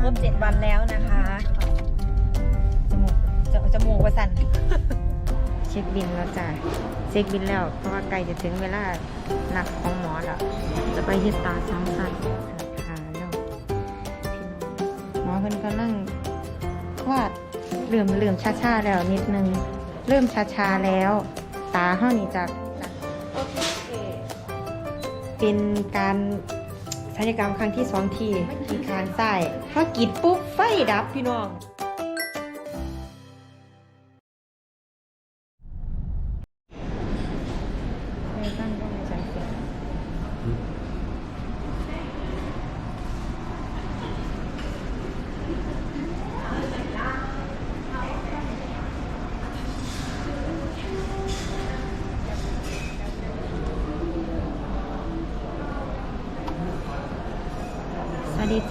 ครบเจ็ดวันแล้วนะคะ จมูกจะจมูกว่าสั่น เช็คบินแล้วจ้ะ เช็คบินแล้ว เพราะว่าใกล้จะถึงเวลาหลักของหมอแล้ว จะไปเฮ็ดตาสองสั้นหาแล้วพี่น้องหมอเพิ่นกำลังวาดเริ่มเริ่มช้าๆแล้วนิดนึง เริ่มช้าๆแล้ว ตาเฮานี่จะเป็นการ ศัลยกรรมครั้งที่สองทีที่คางซ้พอกรีดปุ๊บไฟดับพี่น้อง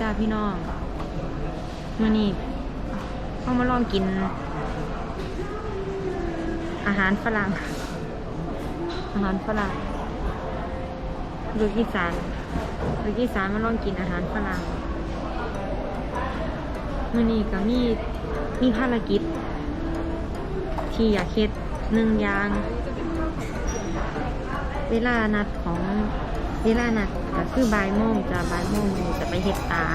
จ้าพี่น้องมื่อนี้เข้ามาลองกิน อาหารฝรั่ง อาหารฝรั่งลูกอีสานลูกอีสานมาลองกินอาหารฝรั่งมื่อนี้ก็มีมีภารกิจ ที่อยากเฮ็ดหนึ่งอย่าง เวลานัดของ เวลานัดก็คือบ่ายโมงจะบ่ายโมงจะไปเฮ็ดตา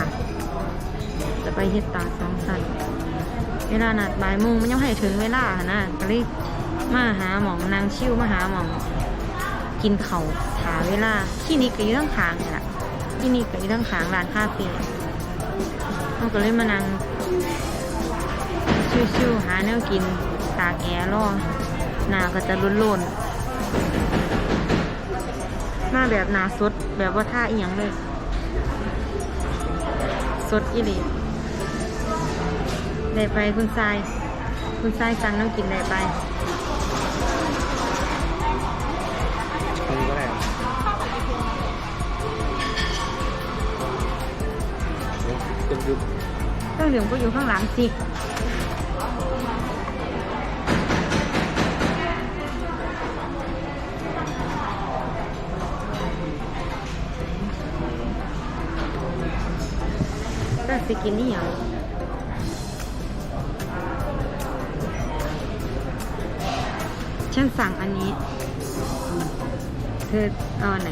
จะไปเฮ็ดตาสองสั้นเวลานัดบ่ายโมงมันยังให้ถึงเวลาหนะก็เลยมาหาหมองนางชิวมาหาหมองกินเขาวหาเวลาที่นี่ก็อยู่ทั้งขางนี่แหละที่นี่ก็อยู่ทั้งขางร้านคาเฟ่เราก็เลยมานั่งชิวๆหาแนวกินตากแอร์รอหนาก็จะล้นๆ มาแบบหนาสดแบบว่าท่าอีหยังเลย สดอีหลีได้ไปคุณทราย คุณทรายสั่งน้ำกินได้ไปตรงนี้ก็ได้เต็มยุบเครื่องดื่มก็อยู่ข้างหลังสิ สิกินนี่อย่างฉันสั่งอันนี้ เธอเอาอันไหน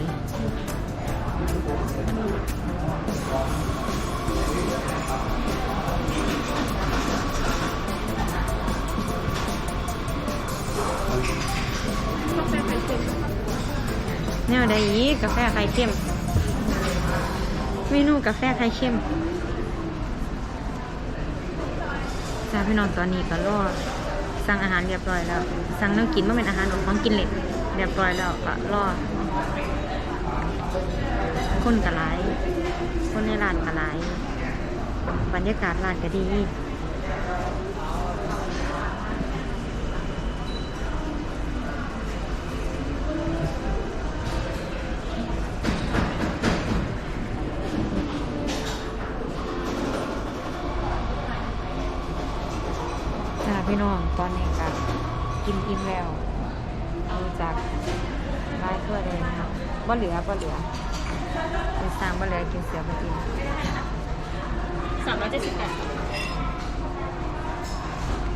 แนวใดอีกกาแฟไข่เค็ม เมนูกาแฟไข่เค็ม จ้าพี่น้องตอนนี้ก็รอสั่งอาหารเรียบร้อยแล้ว สั่งน้ำกินว่าเป็นอาหารของกินเล็กเรียบร้อยแล้วก็รอคนกะหลายคนในร้านกะหลบรรยากาศร้านก็ดี พี่น้องตอนนี้ก็กินอิ่มแล้วดูจากลายทั่วเลยนะครับบ่เหลือบ่เหลือไปสร้างบ่เหลือกินเสียบ่กินสามร้อยเจ็ดสิบแปด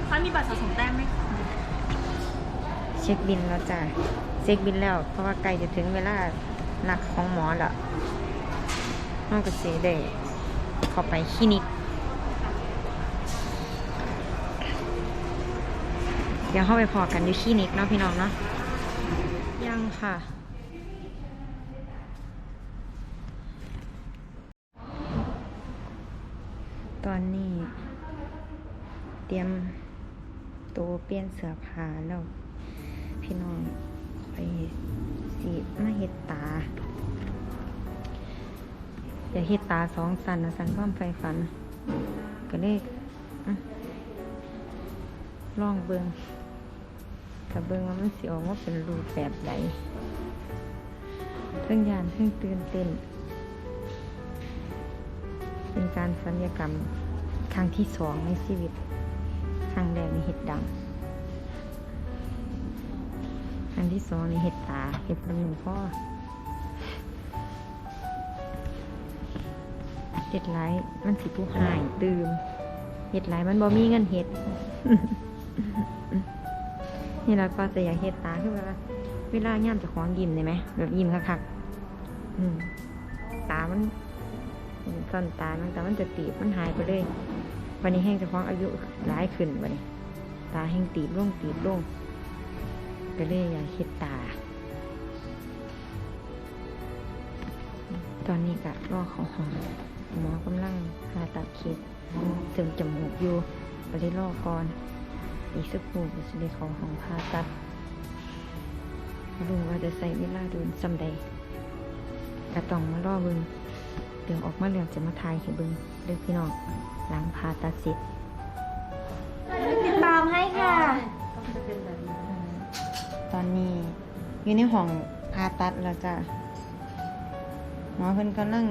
ถ้ามีบัตรสะสมแต้มไหมคะเช็คบินแล้วจ้ะเช็คบินแล้ว เพราะว่าใกล้จะถึงเวลานักของหมอแล้วน้องก็เสียได้เข้าไปคลินิก เดี๋ยวเข้าไปพอกันอยู่คลินิกเนาะพี่น้องเนาะยังค่ะตอนนี้เตรียมตัวเปลี่ยนเสื้อผ้าแล้ว พี่น้องไปสีมาเฮ็ดตา อย่าเฮ็ดตาสองสันนะสันความไฟฝัน ก็เลยอะลองเบิง ถ้าเบิงว่ามันสิออกว่าเป็นรูปแบบใดเพิ่งยานเพิ่งตื่นเต้น เป็นการสัญญกรรมครั้งที่สองในชีวิต ครั้งแรกในเห็ดดังครั้งที่สองในเห็ดตาเห็ดลำหนึ่งพ่อเฮ็ดหลายมันสิผู้หายตื่มเฮ็ดหลายมันบ่มีเงินเฮ็ด นี่เราก็จะอยากเฮ็ดตาคือว่าเวลาย่ามจะของยิ้มได้ไหมแบบยิ้มคักๆตามันซ่อนตามันแต่มันจะตีบมันหายไปเลยวันนี้แห้งจะของอายุหลายขึ้นวันนี้ตาแห้งตีบลงตีบลงก็เลยอยากเฮ็ดตา ตอนนี้ก็รอเขาหอมหมอกำลังผ่าตัดเข็ดเสริมจมูกอยู่ไปได้รอก่อน อีกสักครู่ก็จะได้เขาห้องผ่าตัดรู้ว่าจะใส่เวลาโดนซำใดก็ต้องมารอเบิงเดี๋ยวออกมาเรื่องจะมาทายให้เบิงเด้อพี่น้องหลังผ่าตัดเสร็จติดตามให้ค่ะ ตอนนี้อยู่ในห้องผ่าตัดแล้วจ้ะหมอเพิ่นกำลัง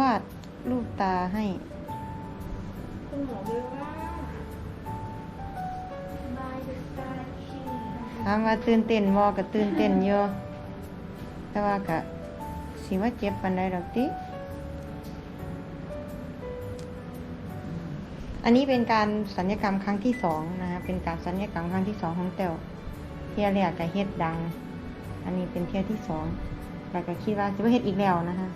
วาดรูปตาให้ คุณหมอบอกว่าามว่าตื่นเต้นบ่ก็ตื่นเต้นอยู่แต่ว่าก็สิว่าเจ็บปานใดดอกติอันนี้เป็นการสัญญกรรมครั้งที่สองนะคะเป็นการสัญญกรรมครั้งที่สองของเตวเที่ยแรกก็เฮ็ดดัง อันนี้เป็นเที่ยที่สองแล้วก็คิดว่าจะไปเฮ็ดอีกแล้วนะคะ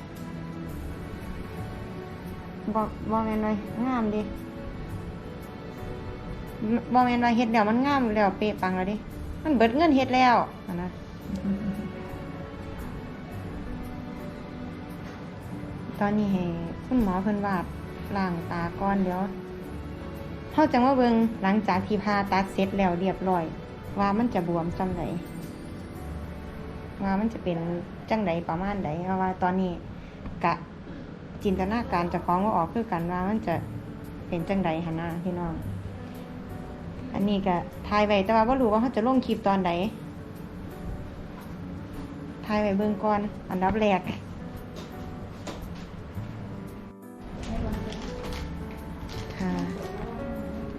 บอกบอกแมนเลยงามดิบอกแม่นว่าเฮ็ดแล้วมันงามแล้วเป๊ะปังแล้วดิ มันเบิดเงินเฮ็ดแล้วนะตอนนี้ให้คุณหมอเพิ่นว่าล่างตาก่อนเดี๋ยวเขาจังว่าเบิงหลังจากที่ผ่าตัดเสร็จแล้วเรียบร้อย ว่ามันจะบวมจังไดว่ามันจะเป็นจังไดประมาณใดเพราะว่าตอนนี้กะจินตนาการจะคล้องว่าออกคือกันว่ามันจะเป็นจังไดหนนาพี่น้อง อันนี้ก็ทายไว้แต่ว่าบ่รู้ว่าเขาจะลงคลิปตอนใดทายไว้เบิ่งก่อน อันดับแรกค่ะ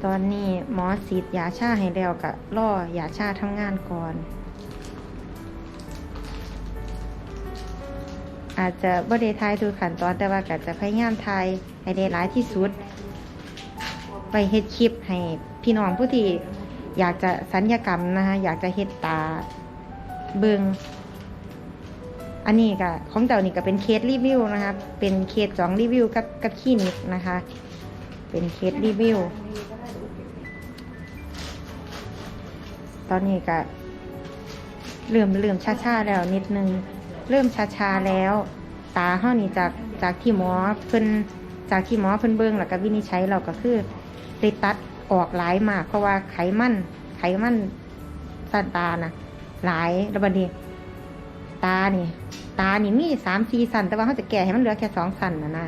ตอนนี้หมอสีดยาชาให้แล้วก็ล่อยาชาทำงานก่อน อาจจะบ่ได้ทายทุกขั้นตอนแต่ว่าก็จะพยายามทายให้ได้หลายที่สุด ไปเฮ็ดคลิปให้ พี่น้องผู้ที่อยากจะสัญญกรรมนะคะอยากจะเฮ็ดตาเบิงอันนี้ก็ของเจ้านี่ก็เป็นเคสรีวิวนะคะ เป็นเคสสองรีวิวกับกับคลินิกนะคะ เป็นเคสรีวิว ตอนนี้ก็เริ่มเริ่มชาๆแล้วนิดนึง เริ่มชาๆแล้ว ตาเฮานี่จากจากที่หมอเพิ่นจากที่หมอเพิ่นเบิ่งแล้วก็วินิจฉัยเราก็คือได้ตัด ออกหลายมาก เพราะว่าไขมันไขมันสันตานะหลายแล้วบัดนี้ตานี่ ตานี่มีสามสี่สันแต่ว่าเขาจะแก่ให้มันเหลือแค่สองสันนะนะ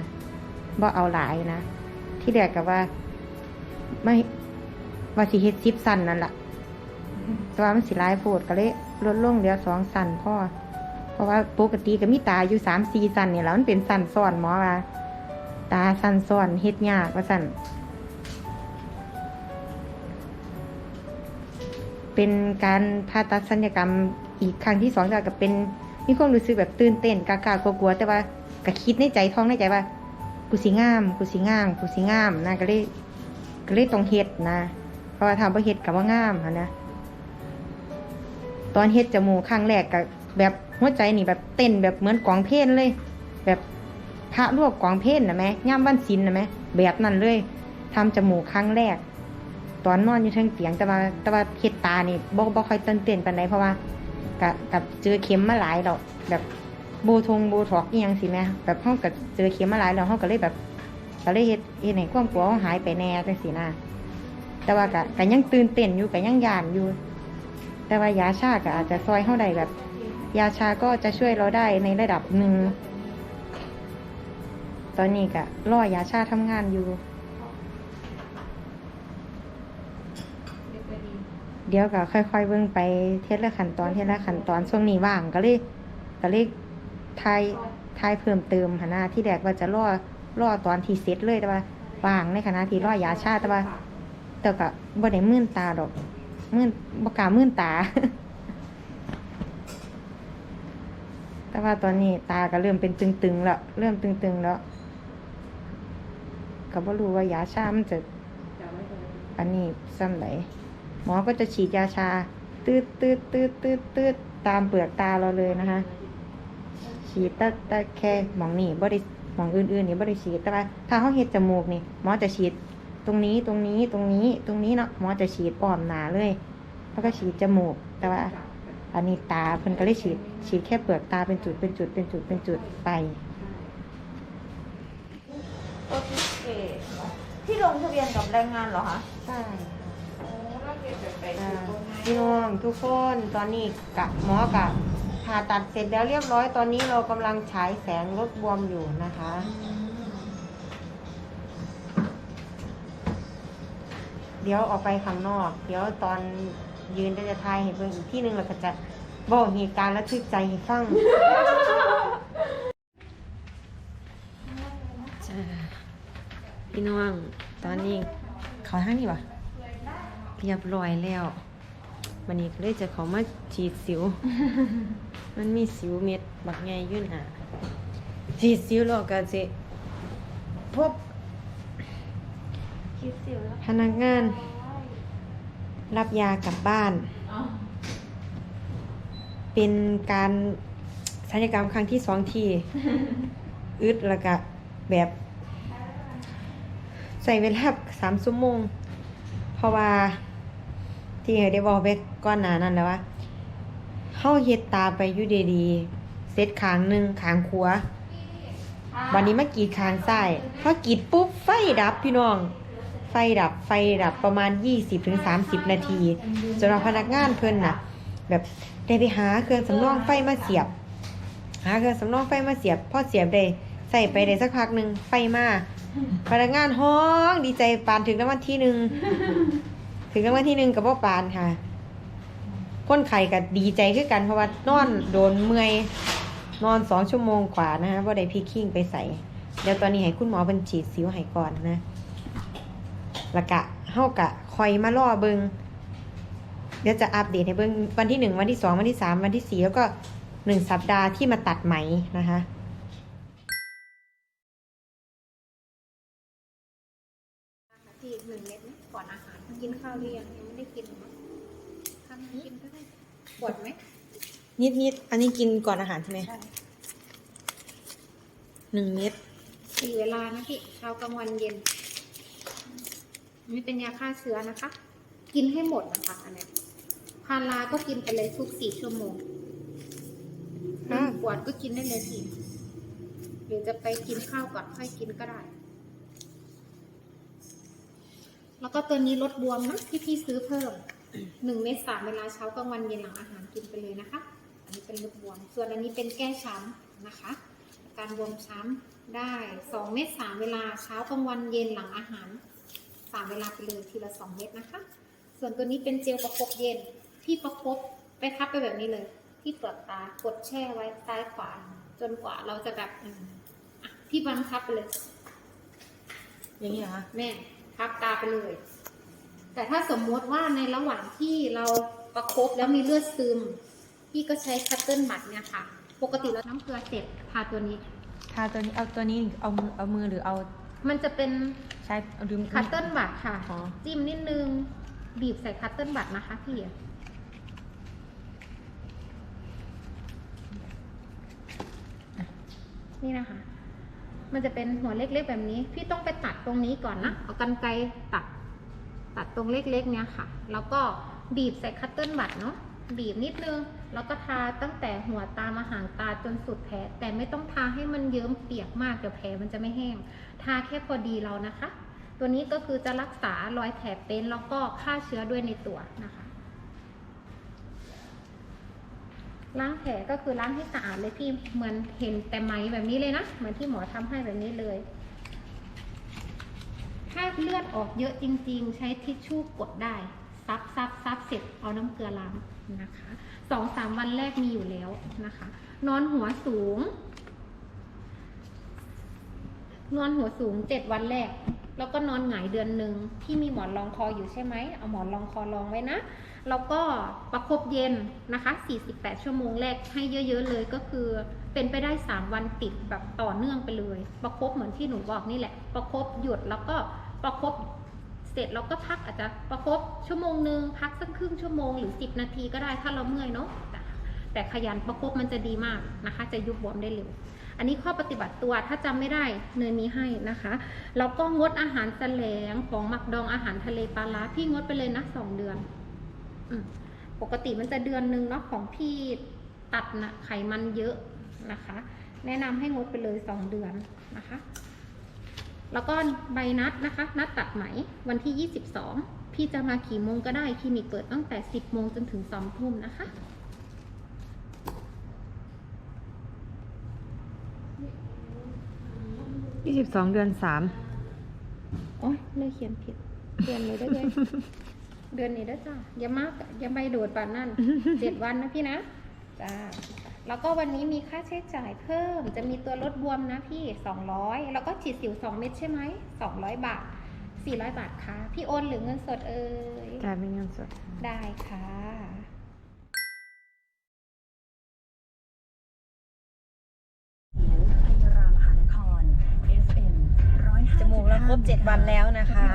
บ่เอาหลายนะที่แรกกับว่า ไม่ว่าสิเฮ็ดสิบสันนั่นแหละแต่ว่ามันสิหลายโพดก็เลยลดลงเหลือสองสันพ่อเพราะว่าปกติก็มีตาอยู่สามสี่สันเนี่ยแล้วมันเป็นสันซ้อนหมอว่าตาสันซ้อนเฮ็ดยากว่าสัน เป็นการผ่าตัดสัญญกรรมอีกครั้งที่สองแต่ก็เป็นมีความรู้สึกแบบตื่นเต้นกากากลัวๆแต่ว่าก็คิดในใจท้องในใจว่า กูสิงาม กูสิงาม กูสิงามนะก็เลยก็เลยต้องเฮ็ดนะ เพราะว่าทำบ่เฮ็ดกับว่างามนะตอนเฮ็ดจมูกครั้งแรกก็แบบหัวใจนี่แบบเต้นแบบเหมือนกองเพลนเลย แบบพระรวบกองเพลนนะแม่ย่ำวันศิลนะแม่แบบนั้นเลยทำจมูกครั้งแรก ตอนนอนอยู่เทิงเตียงแต่ว่าแต่ว่าเฮ็ดตานี่บ่บ่ค่อยตื่นเต้นปานใดเพราะว่ากับกับเจอเข็มมาหลายแล้วแบบโบทงโบทอกอีหยังสิแม่แบบเฮาก็เจอเข็มมาหลายแล้วเฮาก็เลยแบบก็เลยเฮ็ดเฮ็ดให้ความกลัวหายไปแน่จังซี่นะแต่ว่าก็ก็ยังตื่นเต้นอยู่ก็ยังย่านอยู่ แต่ว่ายาชาก็อาจจะซอยเฮาได้แบบ ยาชาก็จะช่วยเราได้ในระดับหนึ่งตอนนี้ก็รอยาชาทำงานอยู่ เดี๋ยวก็ค่อย ๆ เบิ่งไปเทสละขั้นตอนเทสละขั้นตอนช่วงนี้ว่างก็เลยก็เลยทายทายเพิ่มเติมหนนะที่แรกว่าจะรอรอตอนที่เสร็จเลยแต่ว่าว่างในขณะที่รอยาชาแต่ว่าแต่ก็บ่ได้มื่นตาดอกมื่นบ่กล้ามื่นตา แต่ว่าตอนนี้ตาก็เริ่มเป็นตึงๆแล้วเริ่มตึงๆแล้วก็บ่รู้ว่ายาชามันจะอันนี้ซ้ำไหน หมอก็จะฉีดยาชา ตืดตืดตืดตืดตืดตามเปลือกตาเราเลยนะคะ ฉีดแต่แต่แค่หมองนี่บ่ได้หมองอื่นๆนี่บ่ได้ฉีดแต่ว่าถ้าเขาเฮ็ดจมูกนี่หมอจะฉีดตรงนี้ตรงนี้ตรงนี้ตรงนี้เนาะหมอจะฉีดป้อมหนาเลย แล้วก็ฉีดจมูก แต่ว่า อันนี้ตาเพิ่นก็เลยฉีด ฉีดแค่เปลือกตาเป็นจุดเป็นจุดเป็นจุดเป็นจุดไปโอเคที่ลงทะเบียนกับแรงงานเหรอคะใช่ พี่น้องทุกคนตอนนี้กะหมอกะผ่าตัดเสร็จแล้วเรียบร้อยตอนนี้เรากำลังฉายแสงลดบวมอยู่นะคะ เดี๋ยวออกไปข้างนอก เดี๋ยวตอนยืนจะจะทายให้เบิ่งอีกที่หนึ่งเราก็จะบอกเหตุการณ์และทึกใจให้ฟังพี่น้องตอนนี้เขาทางนี้วะ เรียบร้อยแล้ววันนี้ก็เลยจะเขามาฉีดสิว มันมีสิวเม็ดบักใหญ่อยุ่นอะฉีดสิวแล้วก็สิพบคิดสิวแล้วพนักงาน รับยากลับบ้าน เป็นการศัลยกรรมครั้งที่สองที่อึดแล้วก็แบบใส่เวลาสามชั่วโมง เพราะว่า ที่ได้บอกไปก่อนหน้านั้นแล้วว่าเข้าเฮ็ดตาไปอยู่ดีๆเซตขางหนึ่งขางขวาวันนี้มากรีดขางซ้ายพอกรีดปุ๊บไฟดับพี่น้อง ไฟดับไฟดับประมาณ 20-30 นาทีสำหรับพนักงานเพิ่นน่ะ แบบได้ไปหาเครื่องสำรองไฟมาเสียบ หาเครื่องสำรองไฟมาเสียบพอเสียบได้ใส่ไปได้สักพักหนึ่งไฟมาพนักงานห้องดีใจปานถึงรางวัลที่หนึ่ง ถึงรางวัลที่หนึ่งกับพ่อปานค่ะ คนไข่ก็ดีใจคือกันเพราะว่านอนโดนเมื่อยนอนสองชั่วโมงกว่านะคะว่าได้พีคิงไปใส่เดี๋ยวตอนนี้ให้คุณหมอเป็นฉีดสิวให้ก่อนนะแล้วกะเฮากะคอยมาล่อเบิงเดี๋ยวจะอัปเดตให้เบิงวันที่หนึ่งวันที่สองวันที่สามวันที่สี่แล้วก็หนึ่งสัปดาห์ที่มาตัดไหมนะคะ กินข้าวเรียงยังไม่ได้กินมั้งทำกินก็ได้ปวดไหมนิดนิดๆอันนี้กินก่อนอาหารใช่ไหมใช่หนึ่งเม็ดสี่เวลานะพี่เช้ากลางวันเย็นนี่เป็นยาฆ่าเชื้อนะคะ กินให้หมดนะคะอันเนี้ยพาราก็กินไปเลยทุกสี่ชั่วโมงหนึ่งขวดก็กินได้เลยสิหรือจะไปกินข้าวก่อนค่อยกินก็ได้ แล้วก็ตัวนี้ลดบวมนะที่พี่ซื้อเพิ่มหนึ่งเม็ดสามเวลาเช้ากลางวันเย็นหลังอาหารกินไปเลยนะคะ อันนี้เป็นลดบวม ส่วนอันนี้เป็นแก้ช้ำนะคะ การบวมช้ำได้สองเม็ดสามเวลาเช้ากลางวันเย็นหลังอาหารสามเวลาไปเลยทีละสองเม็ดนะคะ ส่วนตัวนี้เป็นเจลประคบเย็นพี่ประคบไปทับไปแบบนี้เลย ที่เปลือกตากดแช่ไว้ซ้ายขวาจนกว่าเราจะแบบอืมอะพี่บังคับไปเลย อย่างนี้เหรอคะแม่ พับตาไปเลย แต่ถ้าสมมติว่าในระหว่างที่เราประคบแล้วมีเลือดซึม พี่ก็ใช้คัตเติ้ลบัตเนี่ยค่ะ ปกติแล้วน้ำเกลือเสร็จทาตัวนี้ ทาตัวนี้เอาตัวนี้เอามือเอามือหรือเอามันจะเป็นใช้เอาดึงคัตเติ้ลบัตค่ะ อ๋อ จิ้มนิดนึง บีบใส่คัตเติ้ลบัตนะคะพี่ นี่นะคะ มันจะเป็นหัวเล็กๆแบบนี้ พี่ต้องไปตัดตรงนี้ก่อนนะ เอากันไกรตัด ตัดตรงเล็กๆ เนี่ยค่ะ แล้วก็บีบใส่คัตเติ้ลบัตเนาะ บีบนิดนึง แล้วก็ทาตั้งแต่หัวตามาหางตาจนสุดแผล แต่ไม่ต้องทาให้มันเยิ้มเปียกมากเดี๋ยวแผลมันจะไม่แห้ง ทาแค่พอดีเรานะคะ ตัวนี้ก็คือจะรักษารอยแผลเป็นแล้วก็ฆ่าเชื้อด้วยในตัวนะคะ ล้างแผลก็คือล้างให้สะอาดเลยพี่เหมือนเห็นแต่ไหมแบบนี้เลยนะเหมือนที่หมอทำให้แบบนี้เลย ถ้าเลือดออกเยอะจริง ๆ ใช้ทิชชู่กดได้ ซับซับซับเสร็จเอาน้ำเกลือล้างนะคะสองสามวันแรกมีอยู่แล้วนะคะ นอนหัวสูง นอนหัวสูงเจ็ดวันแรก แล้วก็นอนหงายเดือนหนึ่งที่มีหมอนรองคออยู่ใช่ไหมเอาหมอนรองคอรองไว้นะแล้วก็ประคบเย็นนะคะ 48 ชั่วโมงแรกให้เยอะ ๆ เลยก็คือเป็นไปได้ 3 วันติดแบบต่อเนื่องไปเลย ประคบเหมือนที่หนูบอกนี่แหละ ประคบหยุดแล้วก็ประคบเสร็จแล้วก็พักอาจจะประคบชั่วโมงหนึ่งพักสักครึ่งชั่วโมงหรือ 10 นาทีก็ได้ถ้าเราเมื่อยเนาะแต่ขยันประคบมันจะดีมากนะคะ จะยุบบวมได้เร็ว อันนี้ข้อปฏิบัติตัวถ้าจำไม่ได้เนยมีให้นะคะแล้วก็งดอาหารแสลงของหมักดองอาหารทะเลปลาร้าพี่งดไปเลยนะสองเดือนอปกติมันจะเดือนหนึ่งเนาะของพี่ตัดนะไขมันเยอะนะคะ แนะนำให้งดไปเลยสองเดือนนะคะ แล้วก็ใบนัดนะคะ นัดตัดไหมวันที่ 22 พี่จะมากี่โมงก็ได้คลินิกเปิดตั้งแต่ 10โมงจนถึง2ทุ่มนะคะ สิบสองเดือนสามโอ้ยเลยเขียนผิดเดือนนี้ได้เลยเดือนนี้ได้จ้าอย่ามากอย่าไปโดดป่านนั่นเจ็ดวันนะพี่นะจ้าแล้วก็วันนี้มีค่าใช้จ่ายเพิ่ม จะมีตัวลดบวมนะพี่สองร้อยแล้วก็ฉีดสิวสองเม็ดใช่ไหมสองร้อยบาทสี่ร้อยบาทค่ะ พี่โอนหรือเงินสดเอ่ยจ่ายเป็นเงินสดได้ค่ะ ครบเจ็ดวันแล้วนะคะ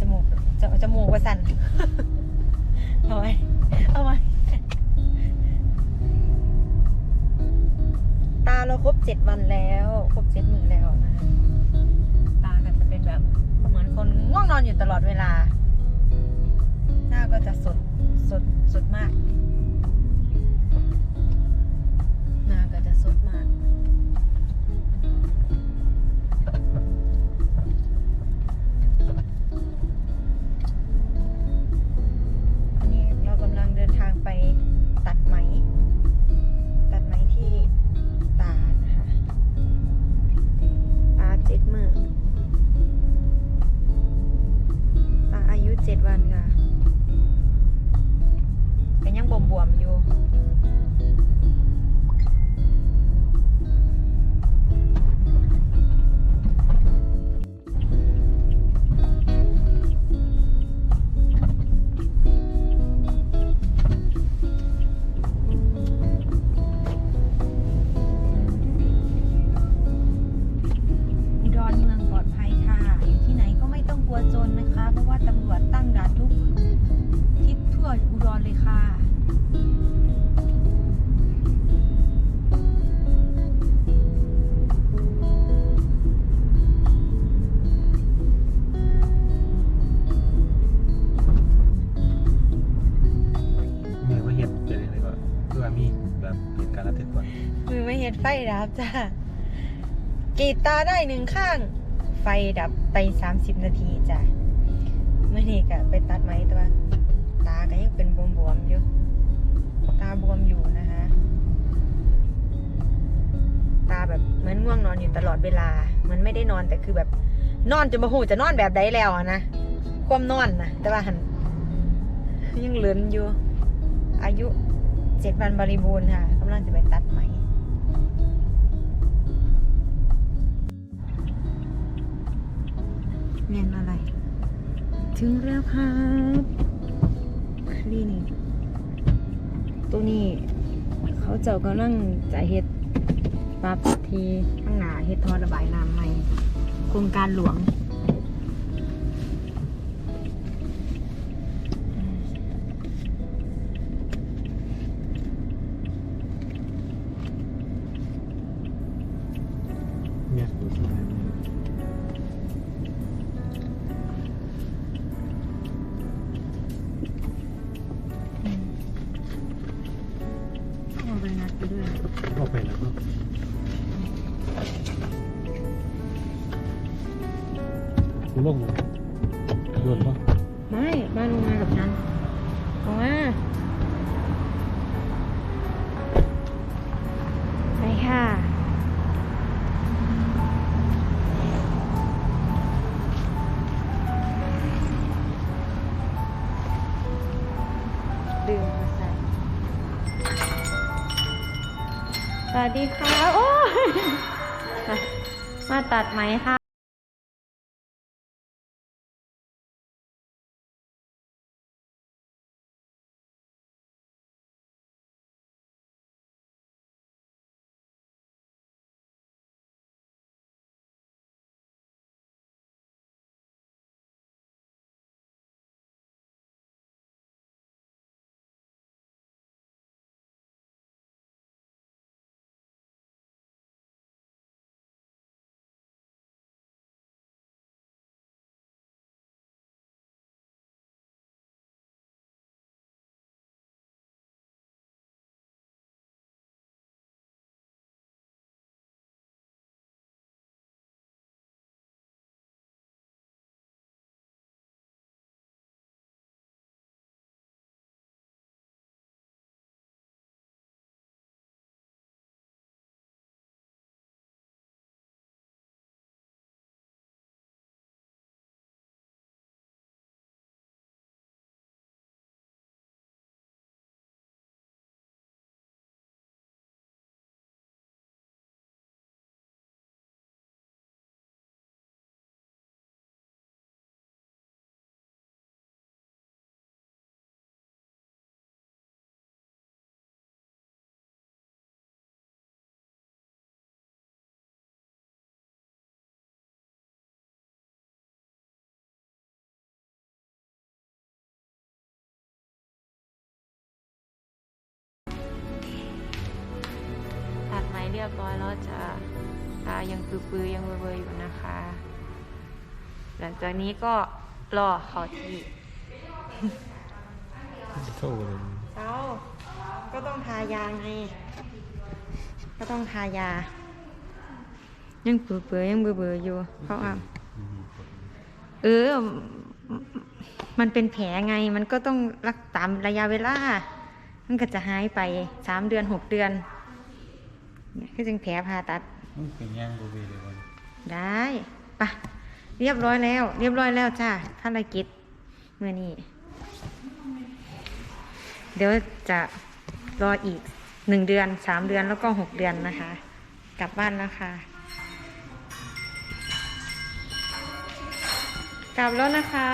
จมูกจจมูกว่าสั่นเอาไว้เอาไว้ตาเราครบเจ็ดวันแล้ว ครบเจ็ดมือแล้วนะคะตากันจะเป็นแบบเหมือนคนง่วงนอนอยู่ตลอดเวลา หน้าก็จะสดสดสดมาก หน้าก็จะสดมาก วโจรนะคะ เพราะว่าตำรวจตั้งด่านทุกทิศทั่วอุดรเลยค่ะเมื่อว่าเห็ดเป็นยังไงก็คือว่ามีแบบเหตุการณ์ระทึกก่อนมือไม่เห็นไฟดับจ้ากรีดตาได้หนึ่งข้าง ไฟดับไปสามสิบนาทีจ้ะเมื่อนี้ก็ไปตัดไหมแตัวาตาก็ยังเป็นบวมๆอยู่ ตาบวมอยู่นะคะ ตาแบบเหมือนง่วงนอนอยู่ตลอดเวลา มันไม่ได้นอนแต่คือแบบ นอนจนมาหูจะนอนแบบใดแล้วนะ ความนอนนะแต่ว่าหันยังเหลือนอยู่ อายุเจ็ดวันบริบูรณ์ค่ะกำลังจะไปตัดไหม เรียนอะไร ถึงแล้วครับคลินิกตัวนี้ เขาเจ้ากำลังจะเฮ็ดปรับทีข้างหน้าเฮ็ดท่อระบายน้ำใหม่โครงการหลวงเนี่ยดูสมัย กูลงเลยโดนปะไม่บ้านลงมากับฉันลงมา สวัสดีค่ะ โอ้มาตัดไหมค่ะ บร้อยแล้วจะตายังปื้อๆยังเบลอๆอยู่นะคะ หลังจากนี้ก็รอเขาที่โซ่เลยเช้าก็ต้องทายาไง ก็ต้องทายา ยังเปื่อยๆยังเบื่อๆอยู่เพราะว่าเออ มันเป็นแผลไง มันก็ต้องรักตามระยะเวลา มันก็จะหายไปสามเดือนหกเดือน เนี่ยคือจึงแผลผ่าตัดมันเป็นย่างโบเบเลยวันได้ปะเรียบร้อยแล้ว เรียบร้อยแล้วจ้าภารกิจเมื่อนี้ เดี๋ยวจะรออีกหนึ่งเดือนสามเดือนแล้วก็หกเดือนนะคะ กลับบ้านแล้วค่ะ กลับแล้วนะคะ